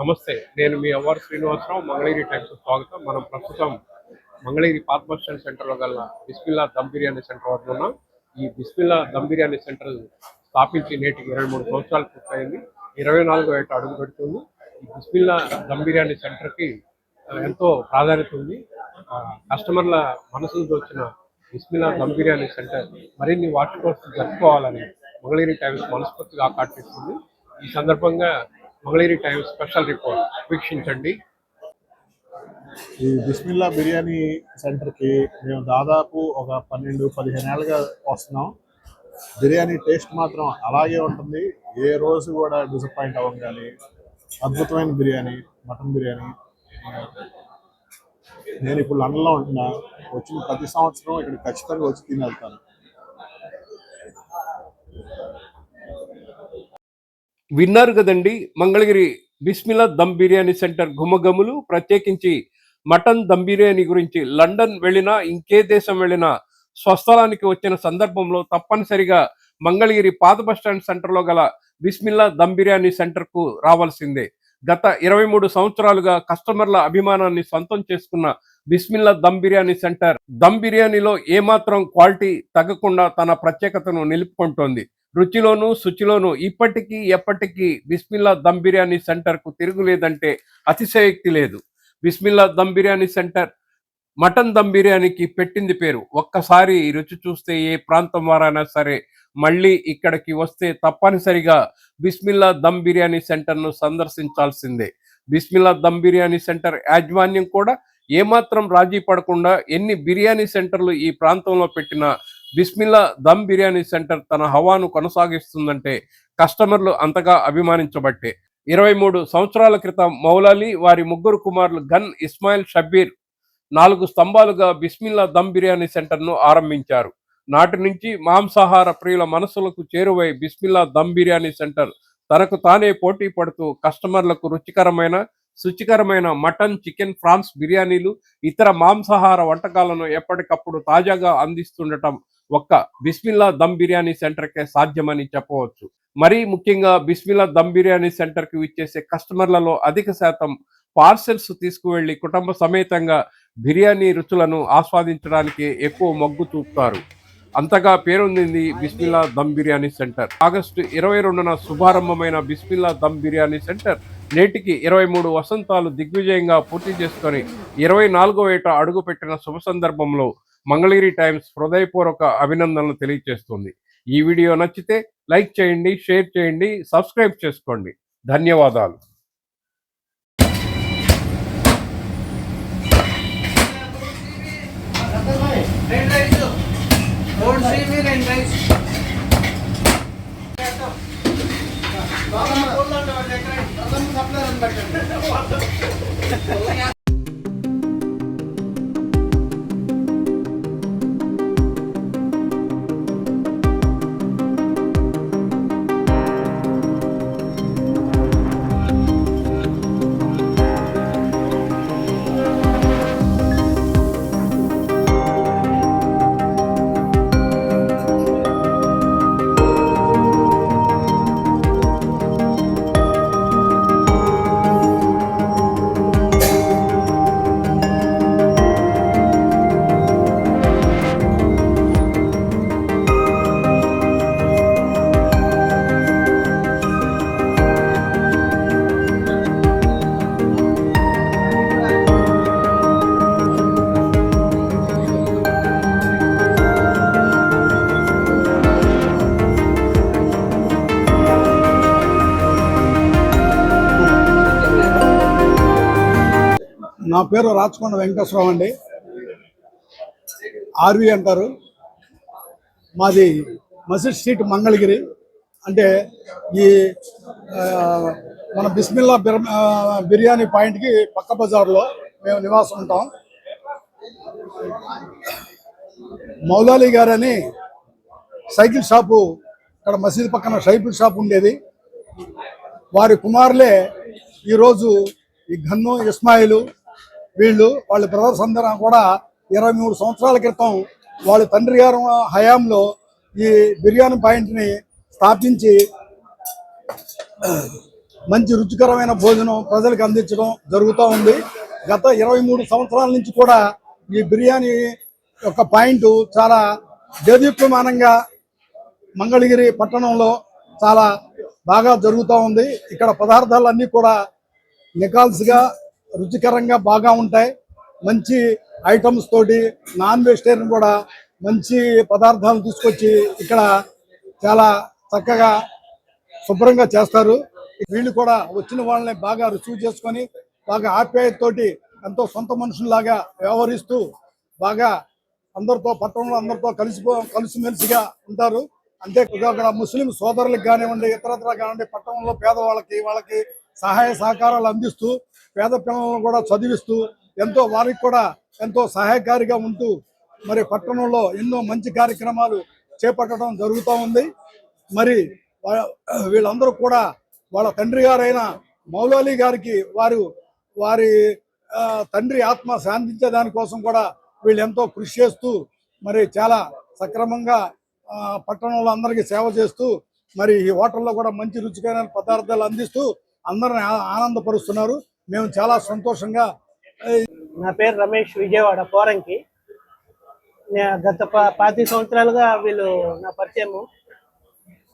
నమస్తే. నేను మీ అవ్వారు శ్రీనివాసరావు. మంగళగిరి టైమ్స్ స్వాగతం. మనం ప్రస్తుతం మంగళగిరి పాత బస్ స్టాండ్ సెంటర్లో గల బిస్మిల్లా దమ్ బిర్యానీ సెంటర్ వద్ద ఉన్నాం. ఈ బిస్మిల్లా దమ్ బిర్యానీ సెంటర్ స్థాపించి నేటికి ఇరవై మూడు సంవత్సరాలు పూర్తయింది. ఇరవై నాలుగో ఏట అడుగు పెడుతుంది. ఈ బిస్మిల్లా దమ్ బిర్యానీ సెంటర్కి ఎంతో ప్రాధాన్యత ఉంది. ఆ, కస్టమర్ల మనసును దోచిన బిస్మిల్లా దమ్ బిర్యానీ సెంటర్ మరిన్ని వాటి కోసం జరుపుకోవాలని మంగళగిరి టైమ్స్ మనస్ఫూర్తిగా ఆకాటిస్తుంది ఈ సందర్భంగా మంగళగిరి టైమ్స్ స్పెషల్ రిపోర్ట్. వీక్షించండి. ఈ బిస్మిల్లా బిర్యానీ సెంటర్కి మేము దాదాపు ఒక పన్నెండు పదిహేను ఏళ్ళుగా వస్తున్నాం. బిర్యానీ టేస్ట్ మాత్రం అలాగే ఉంటుంది. ఏ రోజు కూడా డిసప్పాయింట్ అవ్వం కానీ అద్భుతమైన బిర్యానీ మటన్ బిర్యానీ. నేను ఇప్పుడు లండన్లో ఉంటున్నా. వచ్చిన ప్రతి సంవత్సరం ఇక్కడ ఖచ్చితంగా వచ్చి తిని వెళ్తాను. విన్నారు కదండి మంగళగిరి బిస్మిలా దమ్ బిర్యానీ సెంటర్ ఘుమఘములు ప్రత్యేకించి మటన్ దమ్ బిర్యానీ గురించి లండన్ వెళ్ళినా ఇంకే దేశం వెళ్ళినా స్వస్థలానికి వచ్చిన సందర్భంలో తప్పనిసరిగా మంగళగిరి పాత బస్ స్టాండ్ సెంటర్లో గల బిస్మిల్లా దమ్ బిర్యానీ సెంటర్కు రావాల్సిందే. గత ఇరవై మూడు సంవత్సరాలుగా కస్టమర్ల అభిమానాన్ని సొంతం చేసుకున్న బిస్మిల్లా దమ్ బిర్యానీ సెంటర్ దమ్ బిర్యానీలో ఏమాత్రం క్వాలిటీ తగ్గకుండా తన ప్రత్యేకతను నిలుపుకుంటోంది. రుచిలోను శుచిలోను ఇప్పటికీ ఎప్పటికీ బిస్మిల్లా దమ్ బిర్యానీ సెంటర్కు తిరుగులేదంటే అతిశయోక్తి లేదు. బిస్మిల్లా దమ్ బిర్యానీ సెంటర్ మటన్ దమ్ బిర్యానీకి పెట్టింది పేరు. ఒక్కసారి రుచి చూస్తే ఏ ప్రాంతం వారైనా సరే మళ్ళీ ఇక్కడికి వస్తే తప్పనిసరిగా బిస్మిల్లా దమ్ బిర్యానీ సెంటర్ను సందర్శించాల్సిందే. బిస్మిల్లా దమ్ బిర్యానీ సెంటర్ యాజమాన్యం కూడా ఏమాత్రం రాజీ పడకుండా ఎన్ని బిర్యానీ సెంటర్లు ఈ ప్రాంతంలో పెట్టినా బిస్మిల్లా దమ్ బిర్యానీ సెంటర్ తన హవాను కొనసాగిస్తుందంటే కస్టమర్లు అంతగా అభిమానించబట్టే. ఇరవై మూడు సంవత్సరాల క్రితం మౌలాలి వారి ముగ్గురు కుమారులు గన్ ఇస్మాయిల్ షబ్బీర్ నాలుగు స్తంభాలుగా బిస్మిల్లా దమ్ బిర్యానీ సెంటర్ను ఆరంభించారు. నాటి నుంచి మాంసాహార ప్రియుల మనసులకు చేరువై బిస్మిల్లా దమ్ బిర్యానీ సెంటర్ తనకు తానే పోటీ పడుతూ కస్టమర్లకు రుచికరమైన శుచికరమైన మటన్ చికెన్ ఫ్రాన్స్ బిర్యానీలు ఇతర మాంసాహార వంటకాలను ఎప్పటికప్పుడు తాజాగా అందిస్తుండటం ఒక్క బిస్మిల్లా దమ్ బిర్యానీ సెంటర్కే సాధ్యమని చెప్పవచ్చు. మరీ ముఖ్యంగా బిస్మిల్లా దమ్ బిర్యానీ సెంటర్కి విచ్చేసే కస్టమర్లలో అధిక శాతం పార్సెల్స్ తీసుకువెళ్ళి కుటుంబ సమేతంగా బిర్యానీ రుచులను ఆస్వాదించడానికి ఎక్కువ మొగ్గు చూపుతారు. అంతగా పేరొందింది బిస్మిల్లా దమ్ బిర్యానీ సెంటర్. ఆగస్టు ఇరవై రెండున శుభారంభమైన బిస్మిల్లా దమ్ బిర్యానీ సెంటర్ నేటికి ఇరవై మూడు వసంతాలు దిగ్విజయంగా పూర్తి చేసుకొని ఇరవై నాలుగో ఏట అడుగుపెట్టిన శుభ సందర్భంలో మంగళగిరి టైమ్స్ హృదయపూర్వక అభినందనలు తెలియజేస్తుంది ఈ వీడియో నచ్చితే లైక్ చేయండి షేర్ చేయండి సబ్స్క్రైబ్ చేసుకోండి ధన్యవాదాలు పెట్టండి నా పేరు రాచకొండ వెంకటేశ్వరరావు అండి. ఆర్వి అంటారు. మాది మసీద్ స్ట్రీట్ మంగళగిరి. అంటే ఈ మన బిస్మిల్లా బిర్యానీ పాయింట్కి పక్క బజార్లో మేము నివాసం ఉంటాం. మౌలాలి గారని సైకిల్ షాపు ఇక్కడ మసీద్ పక్కన సైకిల్ షాప్ ఉండేది. వారి కుమారులే ఈరోజు ఈ గన్ను ఇస్మాయిలు వీళ్ళు వాళ్ళ బ్రదర్స్ అందరం కూడా ఇరవై మూడు సంవత్సరాల క్రితం వాళ్ళ తండ్రి గారు హయాంలో ఈ బిర్యానీ పాయింట్ని స్థాపించి మంచి రుచికరమైన భోజనం ప్రజలకు అందించడం జరుగుతూ ఉంది. గత ఇరవై మూడు సంవత్సరాల నుంచి కూడా ఈ బిర్యానీ యొక్క పాయింట్ చాలా దేదీప్యమానంగా మంగళగిరి పట్టణంలో చాలా బాగా జరుగుతూ ఉంది. ఇక్కడ పదార్థాలన్నీ కూడా నికాల్స్గా రుచికరంగా బాగా ఉంటాయి. మంచి ఐటమ్స్ తోటి నాన్ వెజిటేరియన్ కూడా మంచి పదార్థాలు తీసుకొచ్చి ఇక్కడ చాలా చక్కగా శుభ్రంగా చేస్తారు. వీళ్ళు కూడా వచ్చిన వాళ్ళని బాగా రుచి చేసుకొని బాగా ఆప్యాయతతోటి ఎంతో సొంత మనుషుల్లాగా వ్యవహరిస్తూ బాగా అందరితో పట్టణంలో అందరితో కలిసిపో కలిసిమెలిసిగా ఉంటారు. అంతే అక్కడ ముస్లిం సోదరులకు కానివ్వండి ఇతరత్ర కానివ్వండి పట్టణంలో పేదవాళ్ళకి వాళ్ళకి సహాయ సహకారాలు అందిస్తూ పేద పిల్లలను కూడా చదివిస్తూ ఎంతో వారికి కూడా ఎంతో సహాయకారిగా ఉంటూ మరి పట్టణంలో ఎన్నో మంచి కార్యక్రమాలు చేపట్టడం జరుగుతూ ఉంది. మరి వీళ్ళందరూ కూడా వాళ్ళ తండ్రి గారైన మౌలాలి గారికి వారు వారి ఆ, తండ్రి ఆత్మ శాంతించే దానికోసం కూడా వీళ్ళు ఎంతో కృషి చేస్తూ మరి చాలా సక్రమంగా ఆ, పట్టణంలో అందరికీ సేవ చేస్తూ మరి ఈ హోటల్లో కూడా మంచి రుచికరమైన పదార్థాలు అందిస్తూ అందరిని ఆనందపరుస్తున్నారు. మేము చాలా సంతోషంగా నా పేరు రమేష్ విజయవాడ పోరంకి. గత పాతి సంవత్సరాలుగా వీళ్ళు నా పరిచయము.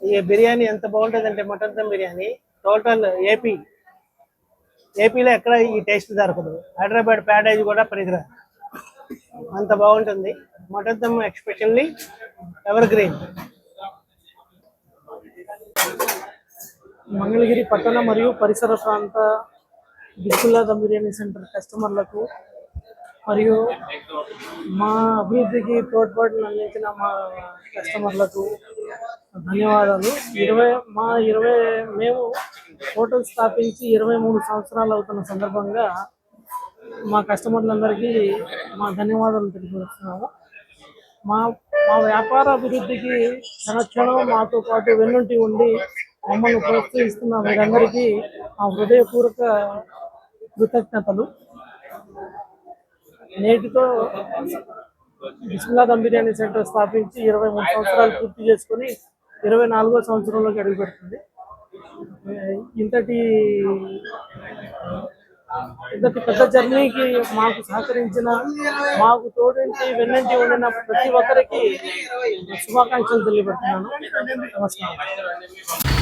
ఈ బిర్యానీ ఎంత బాగుంటుందంటే mutton dum biryani total AP ఏపీలో ఎక్కడ ఈ టేస్ట్ దొరకదు. హైదరాబాద్ ప్యాడేజ్ కూడా పనికిరాదు అంత బాగుంటుంది. Mutton dum especially evergreen Mangalagiri పట్టణ మరియు పరిసర ప్రాంత బిస్కుల్లా దమ్ బిర్యానీ సెంటర్ కస్టమర్లకు మరియు మా అభివృద్ధికి తోడ్పాటును అందించిన మా కస్టమర్లకు ధన్యవాదాలు. ఇరవై మా ఇరవై మేము హోటల్ స్థాపించి ఇరవై మూడు సంవత్సరాలు అవుతున్న సందర్భంగా మా కస్టమర్లందరికీ మా ధన్యవాదాలు తెలియజేస్తున్నాము. మా మా వ్యాపార అభివృద్ధికి క్షణక్షణం మాతో పాటు వెన్నుంటి ఉండి మమ్మల్ని ప్రోత్సహిస్తున్న మీరందరికీ మా హృదయపూర్వక కృతజ్ఞతలు. నేటితో బిస్మిల్లా దమ్ బిర్యానీ సెంటర్ స్థాపించి ఇరవై మూడు సంవత్సరాలు పూర్తి చేసుకొని ఇరవై నాలుగో సంవత్సరంలోకి అడుగు పెడుతుంది ఇంతటి ఇంతటి పెద్ద జర్నీకి మాకు సహకరించిన మాకు తోడింటి వెన్నంటి ఉండిన ప్రతి ఒక్కరికి శుభాకాంక్షలు తెలియబెడుతున్నాను నమస్కారం.